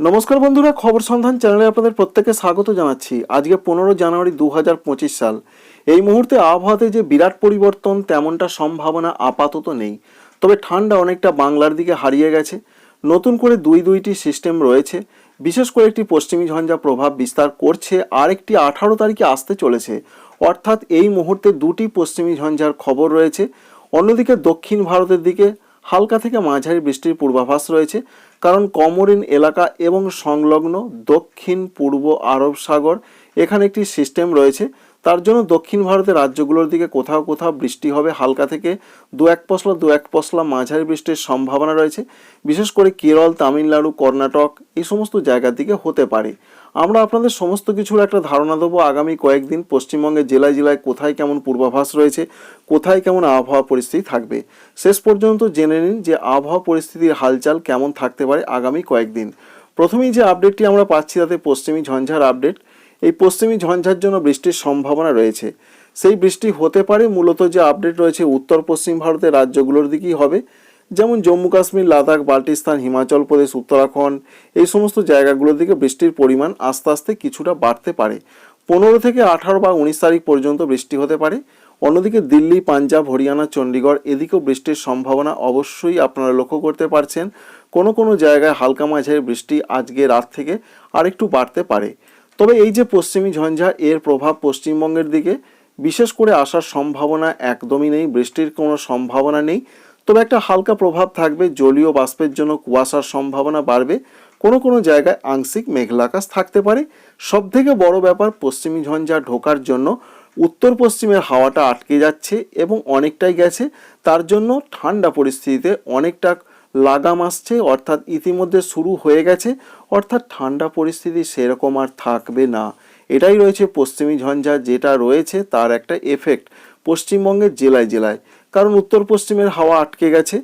নমস্কার বন্ধুরা, খবর সন্ধান চ্যানেলে আপনাদের প্রত্যেককে স্বাগত জানাচ্ছি। আজকে পনেরো জানুয়ারি দু হাজার পঁচিশ সাল। এই মুহূর্তে আবহাওয়াতে যে বিরাট পরিবর্তন, তেমনটা সম্ভাবনা আপাতত নেই। তবে ঠান্ডা অনেকটা বাংলার দিকে হারিয়ে গেছে। নতুন করে দুই দুইটি সিস্টেম রয়েছে। বিশেষ করে একটি পশ্চিমী ঝঞ্ঝা প্রভাব বিস্তার করছে আর একটি আঠারো তারিখে আসতে চলেছে। অর্থাৎ এই মুহূর্তে দুটি পশ্চিমী ঝঞ্ঝার খবর রয়েছে। অন্যদিকে দক্ষিণ ভারতের দিকে হালকা থেকে মাঝারি বৃষ্টির পূর্বাভাস রয়েছে। কারণ কমরিন এলাকা এবং সংলগ্ন দক্ষিণ পূর্ব আরব সাগর এখানে একটি সিস্টেম রয়েছে। তার জন্য দক্ষিণ ভারতের রাজ্যগুলোর দিকে কোথাও কোথাও বৃষ্টি হবে। হালকা থেকে দু এক পশলা, দু এক পশলা মাঝারি বৃষ্টির সম্ভাবনা রয়েছে। বিশেষ করে কেরল, তামিলনাড়ু, কর্ণাটক এই সমস্ত জায়গার দিকে হতে পারে। আমরা আপনাদের সমস্ত কিছুর একটা ধারণা দেবো আগামী কয়েকদিন পশ্চিমবঙ্গের জেলায় জেলায় কোথায় কেমন পূর্বাভাস রয়েছে, কোথায় কেমন আবহাওয়া পরিস্থিতি থাকবে। শেষ পর্যন্ত জেনে নিন যে আবহাওয়া পরিস্থিতির হালচাল কেমন থাকতে পারে আগামী কয়েকদিন। প্রথমেই যে আপডেটটি আমরা পাচ্ছি তাতে পশ্চিমী ঝঞ্ঝার আপডেট। এই পশ্চিমী ঝঞ্ঝার জন্য বৃষ্টির সম্ভাবনা রয়েছে। সেই বৃষ্টি হতে পারে, মূলত যে আপডেট রয়েছে উত্তর পশ্চিম ভারতের রাজ্যগুলোর দিকেই হবে। যেমন জম্মু কাশ্মীর, লাদাখ, বাল্টিস্তান, হিমাচল প্রদেশ, উত্তরাখণ্ড, এই সমস্ত জায়গাগুলোর দিকে বৃষ্টির পরিমাণ আস্তে আস্তে কিছুটা বাড়তে পারে। পনেরো থেকে আঠারো বা উনিশ তারিখ পর্যন্ত বৃষ্টি হতে পারে। অন্যদিকে দিল্লি, পাঞ্জাব, হরিয়ানা, চণ্ডীগড় এদিকেও বৃষ্টির সম্ভাবনা অবশ্যই আপনারা লক্ষ্য করতে পারছেন। কোনো কোনো জায়গায় হালকা মাঝারি বৃষ্টি আজকে রাত থেকে আরেকটু বাড়তে পারে। তবে এই যে পশ্চিমী ঝঞ্ঝা, এর প্রভাব পশ্চিমবঙ্গের দিকে, বিশেষ করে আসার সম্ভাবনা একদমই নেই, বৃষ্টির কোনো সম্ভাবনা নেই। তবে একটা হালকা প্রভাব থাকবে জলীয় বাষ্পের জন্য কুয়াশার সম্ভাবনা বাড়বে। কোনো কোনো জায়গায় আংশিক মেঘলা আকাশ থাকতে পারে। সব থেকে বড় ব্যাপার পশ্চিমী ঝঞ্ঝা ঢোকার জন্য উত্তর পশ্চিমের হাওয়াটা আটকে যাচ্ছে এবং অনেকটাই গেছে। তার জন্য ঠান্ডা পরিস্থিতিতে অনেকটা লাগাম আসছে, অর্থাৎ ইতিমধ্যে শুরু হয়ে গেছে। অর্থাৎ ঠান্ডা পরিস্থিতি সেরকম আর থাকবে না। এটাই রয়েছে পশ্চিমী ঝঞ্ঝা যেটা রয়েছে তার একটা এফেক্ট পশ্চিমবঙ্গের জেলায় জেলায়। কারণ উত্তর পশ্চিমের হাওয়া আটকে গেছে।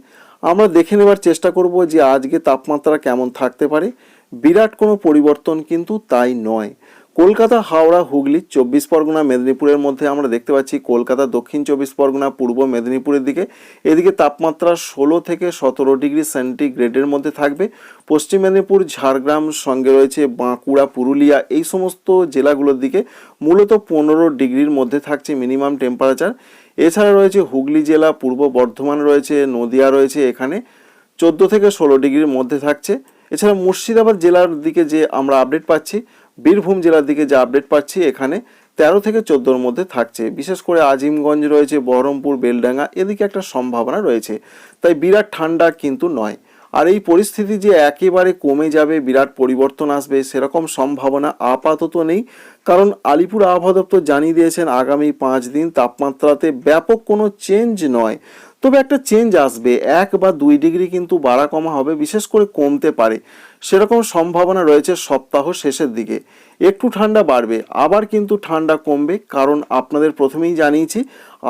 আমরা দেখে নেবার চেষ্টা করব যে আজকে তাপমাত্রা কেমন থাকতে পারে। বিরাট কোনো পরিবর্তন কিন্তু তাই নয়। কলকাতা, হাওড়া, হুগলি, চব্বিশ পরগনা, মেদিনীপুরের মধ্যে আমরা দেখতে পাচ্ছি কলকাতা, দক্ষিণ চব্বিশ পরগনা, পূর্ব মেদিনীপুরের দিকে। এদিকে তাপমাত্রা ষোলো থেকে সতেরো ডিগ্রি সেন্টিগ্রেডের মধ্যে থাকবে। পশ্চিম মেদিনীপুর, ঝাড়গ্রাম সঙ্গে রয়েছে বাঁকুড়া, পুরুলিয়া এই সমস্ত জেলাগুলোর দিকে মূলত পনেরো ডিগ্রির মধ্যে থাকছে মিনিমাম টেম্পারেচার। এছাড়া রয়েছে হুগলি জেলা, পূর্ব বর্ধমান রয়েছে, নদিয়া রয়েছে, এখানে চোদ্দ থেকে ষোলো ডিগ্রির মধ্যে থাকছে। এছাড়া মুর্শিদাবাদ জেলার দিকে যে আমরা আপডেট পাচ্ছি, বীরভূম জেলার দিকে যে আপডেট পাচ্ছি, এখানে তেরো থেকে চোদ্দোর মধ্যে থাকছে। বিশেষ করে আজিমগঞ্জ রয়েছে, বহরমপুর, বেলডাঙ্গা, এদিকে একটা সম্ভাবনা রয়েছে। তাই বিরাট ঠান্ডা কিন্তু নয়। আর এই পরিস্থিতি যে একেবারে কমে যাবে, বিরাট পরিবর্তন আসবে, সেরকম সম্ভাবনা আপাতত নেই। কারণ আলিপুর আবহাওয়া দপ্তর জানিয়ে দিয়েছেন, আগামী পাঁচ দিন তাপমাত্রাতে ব্যাপক কোনো চেঞ্জ নয়। তবে একটা চেঞ্জ আসবে, এক বা দুই ডিগ্রি কিন্তু বাড়া কমা হবে, বিশেষ করে কমতে পারে। সেরকম সম্ভাবনা রয়েছে সপ্তাহ শেষের দিকে। একটু ঠান্ডা বাড়বে, আবার কিন্তু ঠান্ডা কমবে, কারণ আপনাদের প্রথমেই জানিয়েছি,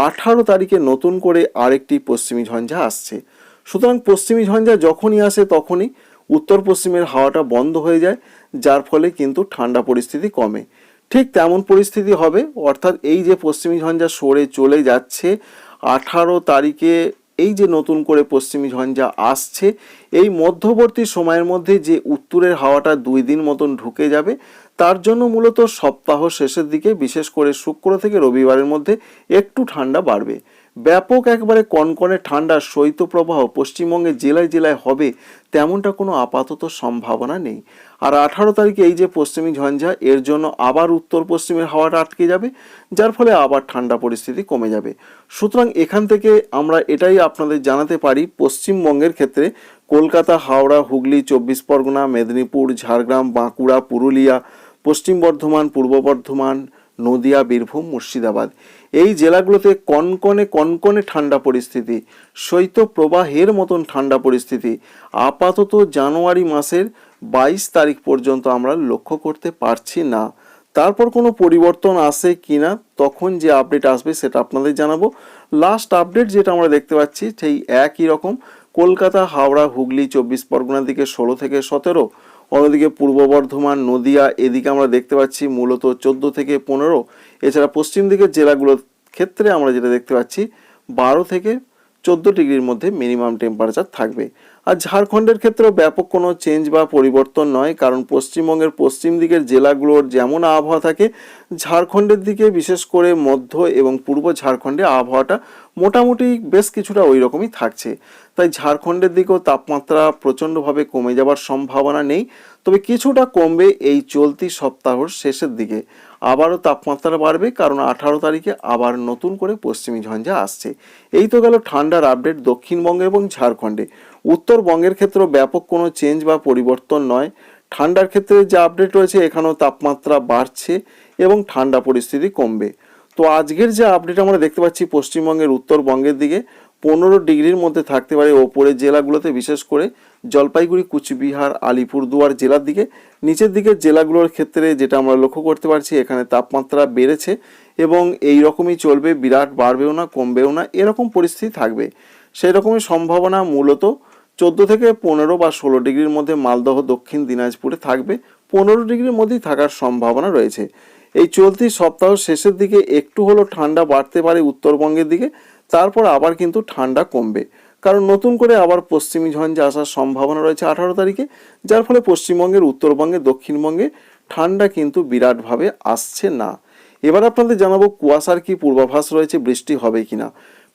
আঠারো তারিখে নতুন করে আরেকটি পশ্চিমী ঝঞ্ঝা আসছে। সুতরাং পশ্চিমী ঝঞ্ঝা যখনই আসে তখনই উত্তর পশ্চিমের হাওয়াটা বন্ধ হয়ে যায়, যার ফলে কিন্তু ঠান্ডা পরিস্থিতি কমে। ঠিক তেমন পরিস্থিতি হবে, অর্থাৎ এই যে পশ্চিমী ঝঞ্ঝা সরে চলে যাচ্ছে, আঠারো তারিখে এই যে নতুন করে পশ্চিমী ঝঞ্ঝা আসছে, এই মধ্যবর্তী সময়ের মধ্যে যে উত্তরের হাওয়াটা দুই দিন মতন ঢুকে যাবে, তার জন্য মূলত সপ্তাহ শেষের দিকে, বিশেষ করে শুক্র থেকে রবিবারের মধ্যে একটু ঠান্ডা বাড়বে। ব্যাপক একবারে কনকনে ঠান্ডা শৈত্যপ্রবাহ পশ্চিমবঙ্গে জেলায় জেলায় হবে, তেমনটা কোনো আপাতত সম্ভাবনা নেই। আর আঠারো তারিখে এই যে পশ্চিমী ঝঞ্ঝা, এর জন্য আবার উত্তর পশ্চিমের হাওয়াটা আটকে যাবে, যার ফলে আবার ঠান্ডা পরিস্থিতি কমে যাবে। সুতরাং এখান থেকে আমরা এটাই আপনাদের জানাতে পারি, পশ্চিমবঙ্গের ক্ষেত্রে কলকাতা, হাওড়া, হুগলি, চব্বিশ পরগনা, মেদিনীপুর, ঝাড়গ্রাম, বাঁকুড়া, পুরুলিয়া, পশ্চিম বর্ধমান, পূর্ব বর্ধমান নদিয়া, বীরভূম, মুর্শিদাবাদ। এই জেলাগুলোতে কনকনে কনকনে ঠান্ডা পরিস্থিতি শৈত্য প্রবাহের মতন ঠান্ডা পরিস্থিতি। আপাতত জানুয়ারি মাসের বাইশ তারিখ পর্যন্ত আমরা লক্ষ্য করতে পারছি না। তারপর কোনো পরিবর্তন আসে কিনা, তখন যে আপডেট আসবে সেটা আপনাদের জানাব। লাস্ট আপডেট যেটা আমরা দেখতে পাচ্ছি, সেই একই রকম। কলকাতা, হাওড়া, হুগলি, চব্বিশ পরগনার দিকে ষোলো থেকে সতেরো। অন্যদিকে পূর্ব বর্ধমান, নদিয়া, এদিকে আমরা দেখতে পাচ্ছি মূলত চোদ্দ থেকে পনেরো। এছাড়া পশ্চিম দিকের জেলাগুলোর ক্ষেত্রে আমরা যেটা দেখতে পাচ্ছি, বারো থেকে চোদ্দ ডিগ্রির মধ্যে মিনিমাম টেম্পারেচার থাকবে। আর ঝাড়খণ্ডের ক্ষেত্রেও ব্যাপক কোনো চেঞ্জ বা পরিবর্তন নয়, কারণ পশ্চিমবঙ্গের পশ্চিম দিকের জেলাগুলোর যেমন আবহাওয়া থাকে, ঝাড়খণ্ডের দিকে বিশেষ করে মধ্য এবং পূর্ব ঝাড়খণ্ডে আবহাওয়াটা মোটামুটি বেশ কিছুটা ওই রকমই থাকছে। তাই ঝাড়খণ্ডের দিকেও তাপমাত্রা প্রচণ্ডভাবে কমে যাবার সম্ভাবনা নেই, তবে কিছুটা কমবে এই চলতি সপ্তাহর শেষের দিকে। আবারও তাপমাত্রা বাড়বে, কারণ আঠারো তারিখে আবার নতুন করে পশ্চিমী ঝঞ্ঝা আসছে। এই তো গেল ঠান্ডার আপডেট দক্ষিণবঙ্গে এবং ঝাড়খণ্ডে। উত্তরবঙ্গের ক্ষেত্রেও ব্যাপক কোনো চেঞ্জ বা পরিবর্তন নয়। ঠান্ডার ক্ষেত্রে যে আপডেট রয়েছে, এখানেও তাপমাত্রা বাড়ছে এবং ঠান্ডা পরিস্থিতি কমবে। তো আজকের যে আপডেট আমরা দেখতে পাচ্ছি পশ্চিমবঙ্গের উত্তরবঙ্গের দিকে পনেরো ডিগ্রির মধ্যে থাকতে পারে ওপরের জেলাগুলোতে, বিশেষ করে জলপাইগুড়ি, কুচবিহার, আলিপুরদুয়ার জেলার দিকে। নিচের দিকে জেলাগুলোর ক্ষেত্রে যেটা আমরা লক্ষ্য করতে পারছি, এখানে তাপমাত্রা বেড়েছে এবং এই রকমই চলবে, বিরাট বাড়বেও না, কমবেও না, এরকম পরিস্থিতি থাকবে। সেই রকমই সম্ভাবনা মূলত চোদ্দ থেকে পনেরো বা ষোলো ডিগ্রির মধ্যে মালদহ, দক্ষিণ দিনাজপুরে থাকবে। পনেরো ডিগ্রির মধ্যেই থাকার সম্ভাবনা রয়েছে। এই চলতি সপ্তাহ শেষের দিকে একটু হলো ঠান্ডা বাড়তে পারে উত্তরবঙ্গের দিকে। তারপর আবার কিন্তু ঠান্ডা কমবে। কারণ নতুন করে আবার পশ্চিমী ঝঞ্ঝা আসার সম্ভাবনা রয়েছে আঠারো তারিখে, যার ফলে পশ্চিমবঙ্গের উত্তরবঙ্গে দক্ষিণবঙ্গে ঠান্ডা কিন্তু বিরাটভাবে আসছে না। এবার আপনাদের জানাব কুয়াশার কি পূর্বাভাস রয়েছে, বৃষ্টি হবে কিনা।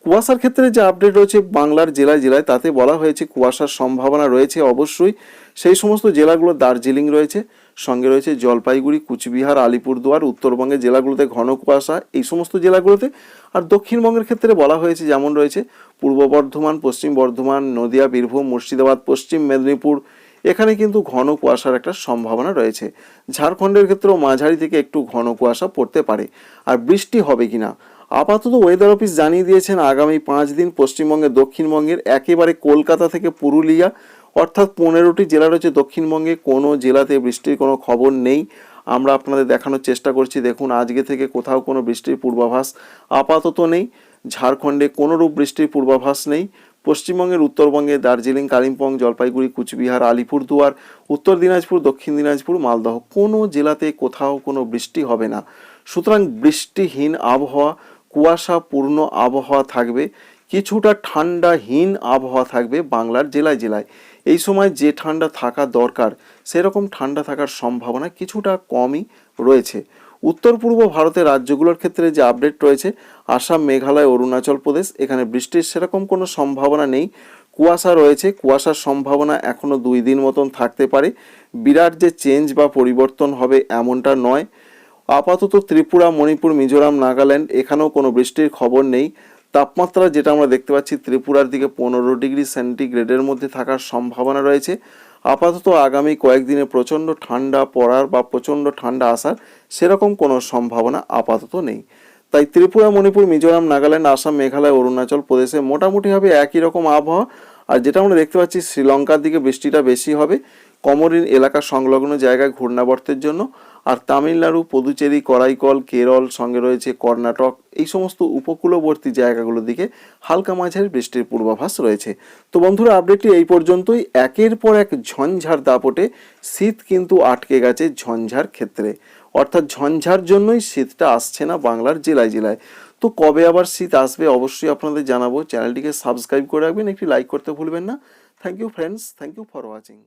কুয়াশার ক্ষেত্রে যে আপডেট রয়েছে বাংলার জেলায় জেলায়, তাতে বলা হয়েছে কুয়াশার সম্ভাবনা রয়েছে অবশ্যই। সেই সমস্ত জেলাগুলো দার্জিলিং রয়েছে সঙ্গে রয়েছে জলপাইগুড়ি, কুচবিহার, আলিপুরদুয়ার, উত্তরবঙ্গের জেলাগুলোতে ঘন কুয়াশা, এই সমস্ত জেলাগুলোতে। আর দক্ষিণবঙ্গের ক্ষেত্রে বলা হয়েছে যেমন রয়েছে পূর্ব বর্ধমান, পশ্চিম বর্ধমান, নদিয়া, বীরভূম, মুর্শিদাবাদ, পশ্চিম মেদিনীপুর। এখানে কিন্তু ঘন কুয়াশার একটা সম্ভাবনা রয়েছে। ঝাড়খণ্ডের ক্ষেত্রেও মাঝারি থেকে একটু ঘন কুয়াশা পড়তে পারে। আর বৃষ্টি হবে কিনা? আপাতত ওয়েদার অফিস জানিয়ে দিয়েছেন, আগামী পাঁচ দিন পশ্চিমবঙ্গের দক্ষিণবঙ্গের একেবারে কলকাতা থেকে পুরুলিয়া অর্থাৎ পনেরোটি জেলা রয়েছে দক্ষিণবঙ্গে, কোনো জেলাতে বৃষ্টির কোনো খবর নেই। আমরা আপনাদের দেখানোর চেষ্টা করছি। দেখুন, আজকে থেকে কোথাও কোনো বৃষ্টির পূর্বাভাস আপাতত নেই। ঝাড়খণ্ডে কোনোরূপ বৃষ্টির পূর্বাভাস নেই। পশ্চিমবঙ্গের উত্তরবঙ্গে দার্জিলিং, কালিম্পং, জলপাইগুড়ি, কুচবিহার, আলিপুরদুয়ার, উত্তর দিনাজপুর, দক্ষিণ দিনাজপুর, মালদহ, কোনো জেলাতে কোথাও কোনো বৃষ্টি হবে না। সুতরাং বৃষ্টিহীন আবহাওয়া, কুয়াশাপূর্ণ আবহাওয়া থাকবে। কিছুটা ঠান্ডাহীন আবহাওয়া থাকবে বাংলার জেলায় জেলায়। এই সময় যে ঠান্ডা থাকা দরকার, সেরকম ঠান্ডা থাকার সম্ভাবনা কিছুটা কমই রয়েছে। উত্তর পূর্ব ভারতের রাজ্যগুলোর ক্ষেত্রে যে আপডেট রয়েছে, আসাম, মেঘালয়, অরুণাচল প্রদেশ, এখানে বৃষ্টির সেরকম কোনো সম্ভাবনা নেই। কুয়াশা রয়েছে, কুয়াশার সম্ভাবনা এখনও দুই দিন মতন থাকতে পারে। বিরাট যে চেঞ্জ বা পরিবর্তন হবে এমনটা নয়। আপাতত ত্রিপুরা, মণিপুর, মিজোরাম, নাগাল্যান্ড, এখানেও কোনো বৃষ্টির খবর নেই। তাপমাত্রা যেটা আমরা দেখতে পাচ্ছি ত্রিপুরার দিকে পনেরো ডিগ্রি সেন্টিগ্রেডের মধ্যে থাকার সম্ভাবনা রয়েছে। আপাতত আগামী কয়েকদিনে প্রচণ্ড ঠান্ডা পড়ার বা প্রচণ্ড ঠান্ডা আসার সেরকম কোনো সম্ভাবনা আপাতত নেই। তাই ত্রিপুরা, মণিপুর, মিজোরাম, নাগাল্যান্ড, আসাম, মেঘালয়, অরুণাচল প্রদেশে মোটামুটিভাবে একই রকম আবহাওয়া। আর যেটা আমরা দেখতে পাচ্ছি, শ্রীলঙ্কার দিকে বৃষ্টিটা বেশি হবে। কমরিন এলাকা সংলগ্ন জায়গায় ঘূর্ণাবর্তের জন্য। আর তামিলনাড়ু, পুদুচেরি করাইকল কেরল সঙ্গে রয়েছে কর্ণাটক, এই সমস্ত উপকূলবর্তী জায়গাগুলোর দিকে হালকা মাঝারি বৃষ্টির পূর্বাভাস রয়েছে। তো বন্ধুরা আপডেটটি এই পর্যন্তই। একের পর এক ঝঞ্ঝার দাপটে শীত কিন্তু আটকে গেছে ঝঞ্ঝার ক্ষেত্রে। অর্থাৎ ঝঞ্ঝার জন্যই শীতটা আসছে না বাংলার জেলায় জেলায়। তো কবে আবার শীত আসবে অবশ্যই আপনাদের জানাব। চ্যানেলটিকে সাবস্ক্রাইব করে রাখবেন, একটি লাইক করতে ভুলবেন না। Thank you friends thank you for watching